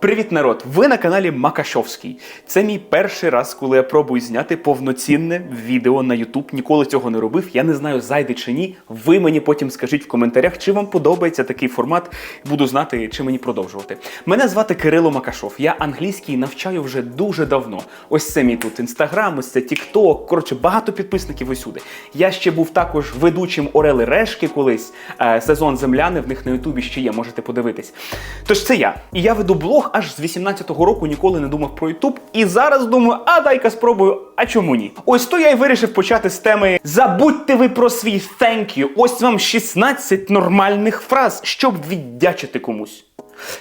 Привіт, народ! Ви на каналі Макашовський. Це мій перший раз, коли я пробую зняти повноцінне відео на YouTube. Ніколи цього не робив. Я не знаю, зайде чи ні. Ви мені потім скажіть в коментарях, чи вам подобається такий формат. Буду знати, чи мені продовжувати. Мене звати Кирило Макашов. Я англійський навчаю вже дуже давно. Ось це мій тут інстаграм, ось це Тікток. Коротше, багато підписників усюди. Я ще був також ведучим Орели Решки колись. Е, сезон Земляни в них на Ютубі ще є, можете подивитись. Тож це я. І я веду блог аж з 18-го року ніколи не думав про Ютуб. І зараз думаю, а дай-ка спробую, а чому ні? Ось то я й вирішив почати з теми Забудьте ви про свій thank you. Ось вам 16 нормальних фраз, щоб віддячити комусь.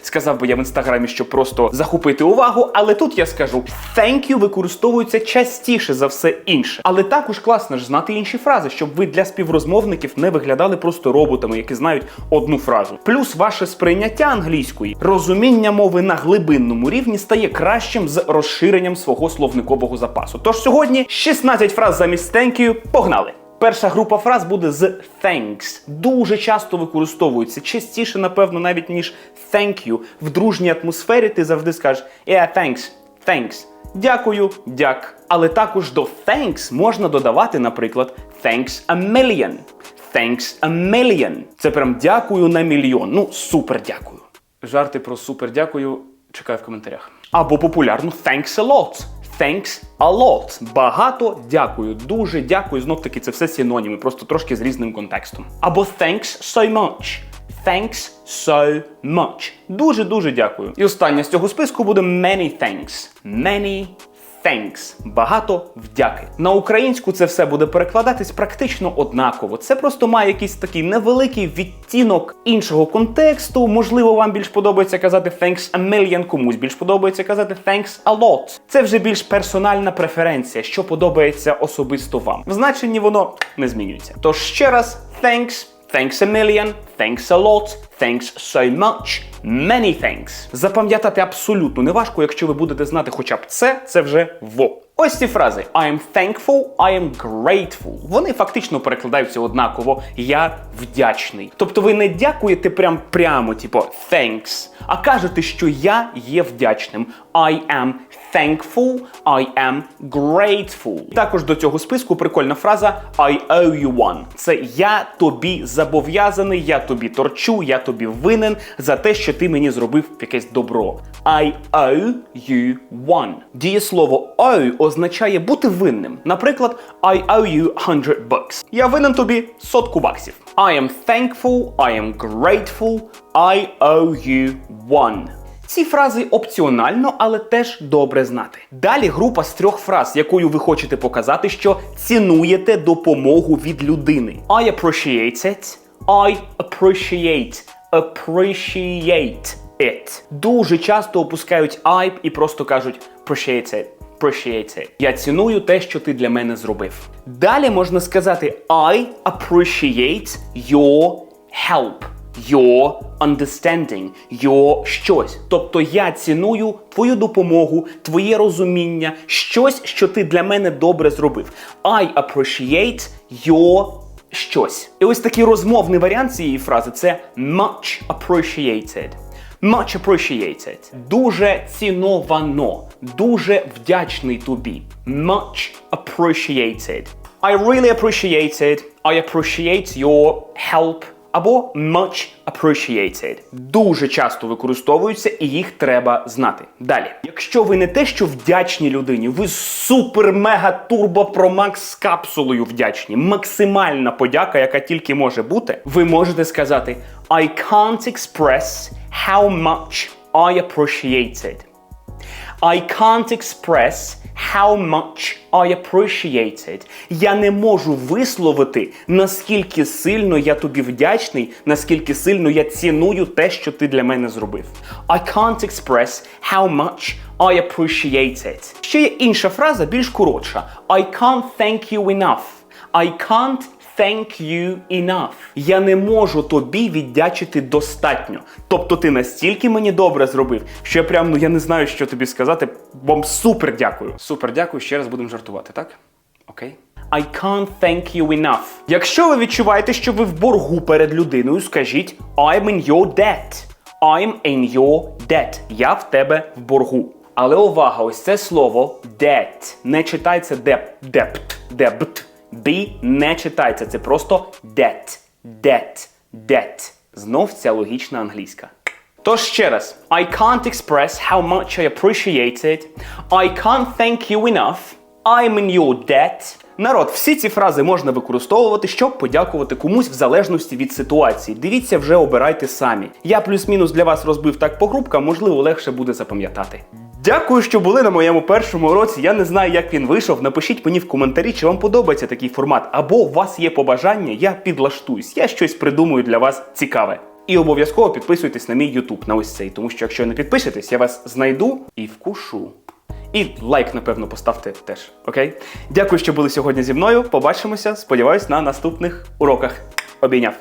Сказав би я в інстаграмі, щоб просто захопити увагу, але тут я скажу thank you використовується частіше за все інше. Але також класно ж знати інші фрази, щоб ви для співрозмовників не виглядали просто роботами, які знають одну фразу. Плюс ваше сприйняття англійської, розуміння мови на глибинному рівні стає кращим з розширенням свого словникового запасу. Тож сьогодні 16 фраз замість thank you. Погнали! Перша група фраз буде з thanks. Дуже часто використовується, частіше, напевно, навіть ніж thank you. В дружній атмосфері ти завжди скажеш yeah, thanks, thanks. Дякую, дяк. Але також до thanks можна додавати, наприклад, thanks a million. Thanks a million. Це прям дякую на мільйон. Ну, супер дякую. Жарти про супер дякую чекаю в коментарях. Або популярну thanks a lot. Thanks a lot. Багато дякую. Дуже дякую. Знов таки це все синоніми, просто трошки з різним контекстом. Або thanks so much. Thanks so much. Дуже дуже дякую. І останнє з цього списку буде many thanks. Many Thanks. Багато вдяки. На українську це все буде перекладатись практично однаково. Це просто має якийсь такий невеликий відтінок іншого контексту. Можливо, вам більш подобається казати thanks a million, комусь більш подобається казати thanks a lot. Це вже більш персональна преференція, що подобається особисто вам. В значенні воно не змінюється. Тож ще раз, thanks. Thanks a million, thanks a lot, thanks so much, many thanks. Запам'ятати абсолютно не важко, якщо ви будете знати хоча б це, це вже во. Ось ці фрази I am thankful, I am grateful. Вони фактично перекладаються однаково. Я вдячний. Тобто ви не дякуєте прям прямо, типу thanks, а кажете, що я є вдячним. I am thankful, I am grateful. Також до цього списку прикольна фраза I owe you one. Це я тобі зобов'язаний, я тобі торчу, я тобі винен за те, що ти мені зробив якесь добро. I owe you one. Дієслово owe означає бути винним. Наприклад, I owe you 100 bucks. Я винен тобі сотку баксів. I am thankful, I am grateful, I owe you one. Ці фрази опціонально, але теж добре знати. Далі група з трьох фраз, якою ви хочете показати, що цінуєте допомогу від людини. I appreciate it, I appreciate, appreciate it. Дуже часто опускають I і просто кажуть appreciate it. Appreciate it. Я ціную те, що ти для мене зробив. Далі можна сказати I appreciate your help your understanding, your щось. Тобто я ціную твою допомогу, твоє розуміння, щось, що ти для мене добре зробив. I appreciate your щось. І ось такий розмовний варіант цієї фрази це much appreciated. Much appreciated. Дуже ціновано. Дуже вдячний тобі. Much appreciated. I really appreciate it. I appreciate your help або much appreciated. Дуже часто використовуються і їх треба знати. Далі, якщо ви не те, що вдячні людині, ви супер мега турбо про макс з капсулою вдячні. Максимальна подяка, яка тільки може бути, ви можете сказати I can't express how much I appreciate. I can't express how much I appreciate. Я не можу висловити, наскільки сильно я тобі вдячний, наскільки сильно я ціную те, що ти для мене зробив. I can't express how much I appreciate it. Ще є інша фраза, більш коротша. I can't thank you enough. I can't thank you enough. Я не можу тобі віддячити достатньо. Тобто ти настільки мені добре зробив, що я прям ну я не знаю, що тобі сказати. Вам супер дякую. Супер дякую. Ще раз будемо жартувати, так? Окей. I can't thank you enough. Якщо ви відчуваєте, що ви в боргу перед людиною, скажіть I'm in your debt. I'm in your debt. Я в тебе в боргу. Але увага, ось це слово debt не читається деп, debt, debt. B не читається, це просто debt, debt, debt. Знов ця логічна англійська. Тож ще раз, I can't express how much I appreciate it. I can't thank you enough. I'm in your debt. Народ, всі ці фрази можна використовувати, щоб подякувати комусь в залежності від ситуації. Дивіться, вже обирайте самі. Я плюс-мінус для вас розбив так по групкам, можливо, легше буде запам'ятати. Дякую, що були на моєму першому уроці. Я не знаю, як він вийшов. Напишіть мені в коментарі, чи вам подобається такий формат, або у вас є побажання, я підлаштуюсь, я щось придумаю для вас цікаве. І обов'язково підписуйтесь на мій YouTube, на ось цей, тому що якщо не підпишетесь, я вас знайду і вкушу. І лайк, напевно, поставте теж. Окей? Дякую, що були сьогодні зі мною. Побачимося. Сподіваюсь, на наступних уроках. Обійняв.